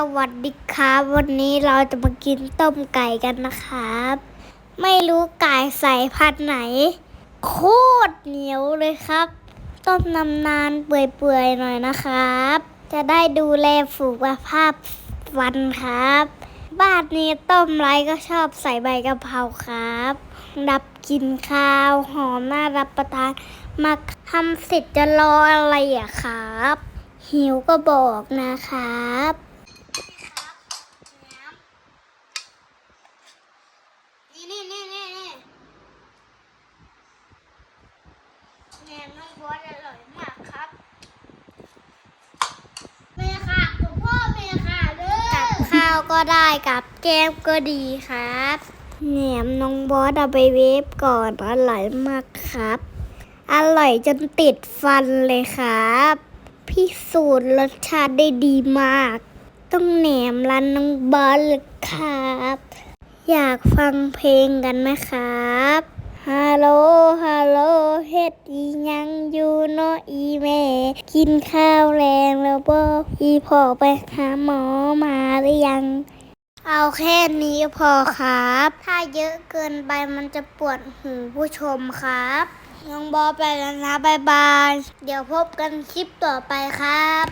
สวัสดีครับ วันนี้เราจะมากินต้มไก่กันนะครับ ไม่รู้ไก่ใส่พันไหน โคตรเหนียวเลยครับ ต้มนำนานเปื่อยๆหน่อยนะครับ จะได้ดูแลสุขภาพฟันครับ บ้านนี้ต้มไรก็ชอบใส่ใบกะเพราครับ ดับกลินข้าวหอมน่ารับประทานมาทำเสร็จจะรออะไรอะครับหิวก็บอกนะครับนี่นี่นี่นี่นี่ แหนมน้องบอสอร่อยมากครับเมค่ะกับพ่อเมค่ะเด้อกับข้าวก็ได้กับแก้มก็ดีครับแหนมน้องบอสเอาไปเวฟก่อนอร่อยมากครับ อร่อยจนติดฟันเลยครับพิสูจน์รสชาติได้ดีมาก ต้องแหนมร้านน้องบอลเลยครับ อยากฟังเพลงกันไหมครับ ฮัลโหลฮัลโหลเฮ็ดอียังอยู่เนาะอีแม่ กินข้าวแรงแล้วบ่อีพ่อไปหาหมอมาหรือยัง เอาแค่นี้พอครับ ถ้าเยอะเกินไปมันจะปวดหูผู้ชมครับน้องบอไปแล้วนะบายบาย เดี๋ยวพบกันคลิปต่อไปครับ